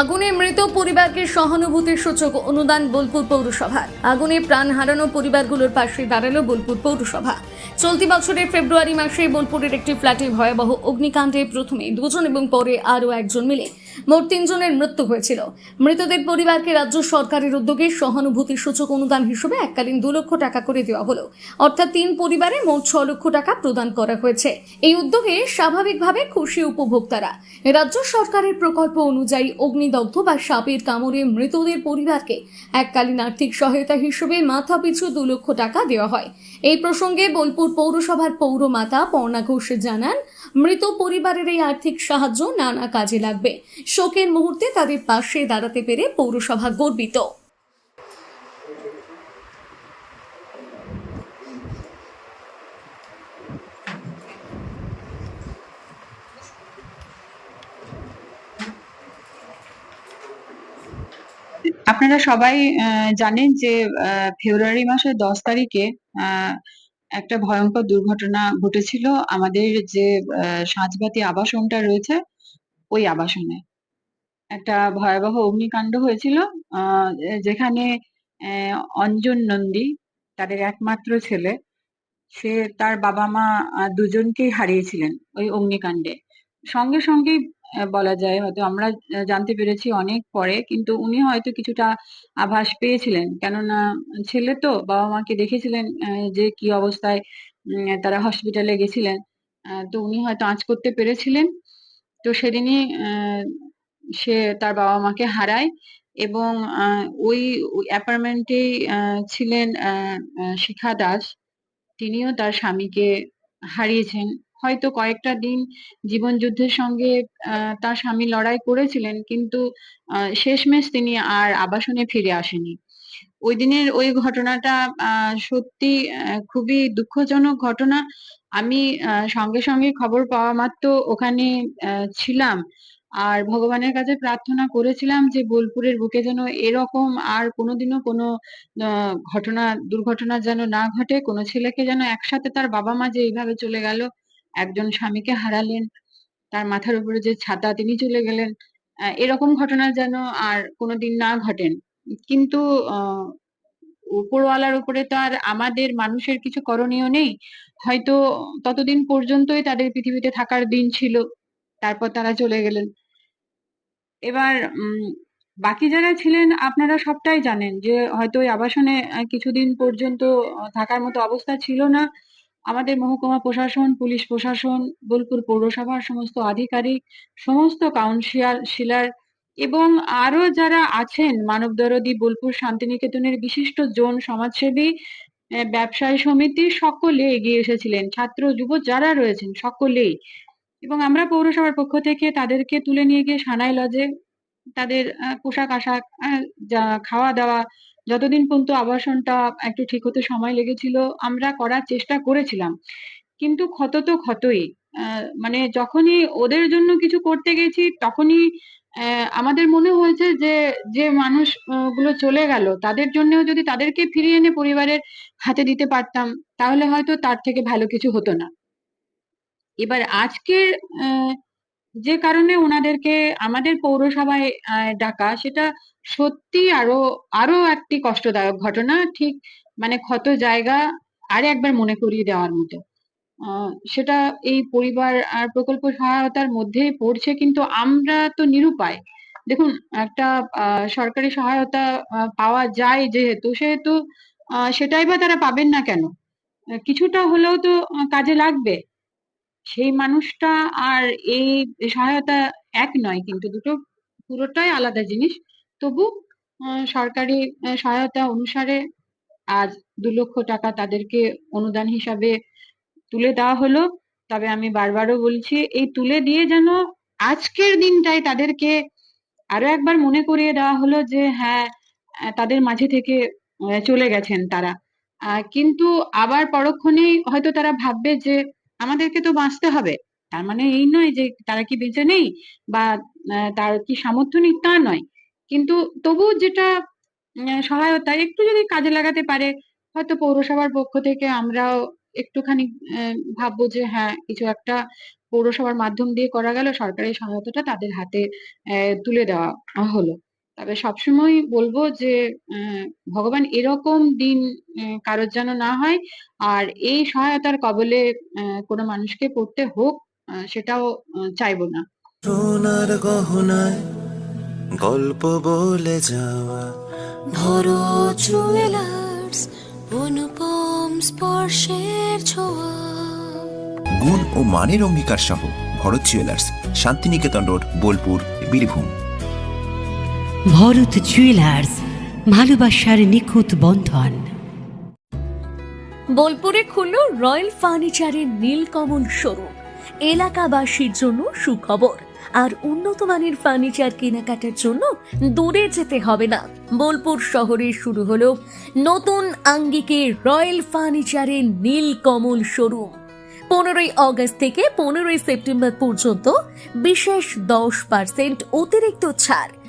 আগুনে মৃত পরিবারকে সহানুভূতির সূচক অনুদান বোলপুর পৌরসভার। আগুনে প্রাণ হারানো পরিবারগুলোর পাশে দাঁড়াল বোলপুর পৌরসভা। চলতি বছরের ফেব্রুয়ারি মাসে বোলপুরের একটি ফ্ল্যাটে ভয়াবহ অগ্নিকাণ্ডে প্রথমে দুজন এবং পরে আরও একজন মিলে মোট তিনজনের মৃত্যু হয়েছিল। মৃতদের পরিবারকে রাজ্য সরকারের উদ্যোগে সহানুভূতির সূচক অনুদান হিসেবে এককালীন দু লক্ষ টাকা করে দেওয়া হলো। অর্থাৎ তিন পরিবারে মোট ছ লক্ষ টাকা প্রদান করা হয়েছে। এই উদ্যোগে স্বাভাবিকভাবে খুশি উপভোক্তারা। রাজ্য সরকারের প্রকল্প অনুযায়ী অগ্নিদগ্ধ বা সাপের কামড়ে মৃতদের পরিবারকে এককালীন আর্থিক সহায়তা হিসেবে মাথা পিছু দু লক্ষ টাকা দেওয়া হয়। এই প্রসঙ্গে বোলপুর পৌরসভার পৌরমাতা পর্ণা ঘোষ জানান মৃত পরিবারের এই আর্থিক সাহায্য নানা কাজে লাগবে। শোকের মুহূর্তে তাদের পাশে দাঁড়াতে পেরে পৌরসভা গর্বিত। আপনারা সবাই জানেন যে ফেব্রুয়ারি মাসের দশ তারিখে একটা ভয়ঙ্কর দুর্ঘটনা ঘটেছিল আমাদের যে সাঁচবাতি আবাসনটা রয়েছে, ওই আবাসনে। একটা ভয়াবহ অগ্নিকাণ্ড হয়েছিল যেখানে অঞ্জন নন্দী, তাদের একমাত্র ছেলে, সে তার বাবা মা দুজনকেই হারিয়েছিলেন ওই অগ্নিকাণ্ডে। সঙ্গে সঙ্গেই বলা যায়। হয়তো আমরা জানতে পেরেছি অনেক পরে, কিন্তু উনি হয়তো কিছুটা আভাস পেয়েছিলেন। কেননা ছেলে তো, বাবা মাকে দেখেছিলেন যে কি অবস্থায় তারা হসপিটালে গেছিলেন। তো উনি হয়তো আঁচ করতে পেরেছিলেন। তো সেদিনই সে তার বাবা মাকে হারায় এবং ওই অ্যাপার্টমেন্টেই ছিলেন শিখা দাস। তিনিও তার স্বামীকে হারিয়েছেন। হয়তো কয়েকটা দিন জীবন যুদ্ধের সঙ্গে তার স্বামী লড়াই করেছিলেন, কিন্তু শেষমেশ তিনি আর আবাসনে ফিরে আসেনি। ওই দিনের ওই ঘটনাটা সত্যি খুবই দুঃখজনক ঘটনা। আমি সঙ্গে সঙ্গে খবর পাওয়া মাত্র ওখানে ছিলাম। আর ভগবানের কাছে প্রার্থনা করেছিলাম যে, বোলপুরের বুকে যেন এরকম আর কোনোদিনও কোনো ঘটনা, দুর্ঘটনা যেন না ঘটে, কোনো ছেলেকে যেন একসাথে তার বাবা মা যে এইভাবে চলে গেল একজন স্বামীকে হারালেন, তার মাথার উপরে যে ছাতা, তিনি চলে গেলেন। এরকম ঘটনা যেন আর কোনোদিন না ঘটেন। কিন্তু উপরওয়ালার উপরে তো আর আমাদের মানুষের কিছু করণীয় নেই। হয়তো ততদিন পর্যন্তই তাদের পৃথিবীতে থাকার দিন ছিল, তারপর তারা চলে গেলেন। এবার বাকি যারা ছিলেন, আপনারা সবটাই জানেন যে হয়তো ওই আবাসনে কিছুদিন পর্যন্ত থাকার মতো অবস্থা ছিল না। আমাদের মহকুমা প্রশাসন, পুলিশ প্রশাসন, বোলপুর পৌরসভার সমস্ত আধিকারিক, সমস্ত কাউন্সিলর, শিলার এবং আরও যারা আছেন মানবদরদী, বোলপুর শান্তিনিকেতনের বিশিষ্ট জন সমাজসেবী ব্যবসায়ী সমিতি, সকলে এগিয়ে এসেছিলেন। ছাত্র, যুব যারা রয়েছেন, সকলেই। এবং আমরা পৌরসভার পক্ষ থেকে তাদেরকে তুলে নিয়ে গিয়ে সানাই লজে তাদের পোশাক আশাক খাওয়া দাওয়া যতদিন পর্যন্ত আবাসনটা একটু ঠিক হতে সময় লেগেছিল আমরা করার চেষ্টা করেছিলাম। কিন্তু ক্ষত তো ক্ষতই। মানে যখনই ওদের জন্য কিছু করতে গেছি তখনই আমাদের মনে হয়েছে যে যে মানুষগুলো চলে গেল তাদের জন্যও যদি তাদেরকে ফিরিয়ে এনে পরিবারের হাতে দিতে পারতাম তাহলে হয়তো তার থেকে ভালো কিছু হতো না। এবার আজকের আহ, যে কারণে ওনাদেরকে আমাদের পৌরসভায় ডাকা সেটা সত্যি আরও আরও একটি কষ্টদায়ক ঘটনা। ঠিক মানে ক্ষত জায়গা আর একবার মনে করিয়ে দেওয়ার মতো। সেটা এই পরিবার আর প্রকল্প সহায়তার মধ্যেই পড়ছে কিন্তু আমরা তো নিরুপায়। দেখুন, একটা সরকারি সহায়তা পাওয়া যায় যেহেতু, সেহেতু সেটাই বা তারা পাবেন না কেন? কিছুটা হলেও তো কাজে লাগবে। সেই মানুষটা আর এই সহায়তা এক নয় কিন্তু দুটো পুরোটাই আলাদা জিনিস। তবু সরকারি সহায়তা অনুসারে আজ দু লক্ষ টাকা তাদেরকে অনুদান হিসাবে তুলে দেওয়া হলো। তবে আমি বারবারও বলছি, এই তুলে দিয়ে যেন আজকের দিনটাই তাদেরকে আরও একবার মনে করিয়ে দেওয়া হলো যে হ্যাঁ তাদের মাঝে থেকে চলে গেছেন তারা। কিন্তু আবার পরক্ষণেই হয়তো তারা ভাববে যে আমাদেরকে তো বাঁচতে হবে। তার মানে এই নয় যে তারা কি বেঁচে নেই বা তার কি সামর্থ্য নেই তা নয়। কিন্তু তবু যেটা সহায়তা একটু যদি কাজে লাগাতে পারে, হয়তো পৌরসভার পক্ষ থেকে আমরাও একটুখানি ভাববো যে হ্যাঁ কিছু একটা পৌরসভার মাধ্যম দিয়ে করা গেল সরকারি সহায়তাটা তাদের হাতে তুলে দেওয়া হলো। তবে সবসময় বলব যে আহ, ভগবান এরকম দিন কারোর যেন না হয়। আর এই সহায়তার কবলে আহ, কোনো মানুষকে পড়তে হোক আহ, সেটাও চাইব না। সোনার গহনায় গল্প বলে যাওয়া। ভরো জুয়েলার্স অনুপম স্পর্শের ছোঁয়া। গুণ ও মানের অঙ্গীকার সহ Bharat jewellers Shantiniketan road Bolpur Birbhum. Bharat jewellers ভালোবাসার নিখুঁত বন্ধন। বোলপুরে খুলল রয়্যাল ফার্নিচারের নীলকমল শোরুম। এলাকাবাসীর জন্য সুখবর। আর উন্নত মানের ফার্নিচার কেনাকাটার জন্য দূরে যেতে হবে না। বোলপুর শহরে শুরু হলো নতুন আঙ্গিকে রয়্যাল ফার্নিচারের নীলকমল শোরুম। পনেরোই অগস্ট থেকে পনেরোই সেপ্টেম্বর পর্যন্ত বিশেষ দশ পার্সেন্ট অতিরিক্ত ছাড়।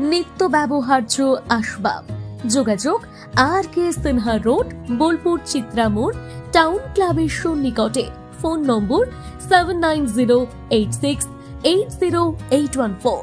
নিত্য ব্যবহার্য আসবাব। যোগাযোগ R K Sinha road, Bolpur Chitramor, town ক্লাবের সন্নিকটে। Phone number seven nine zero eight six eight zero eight one four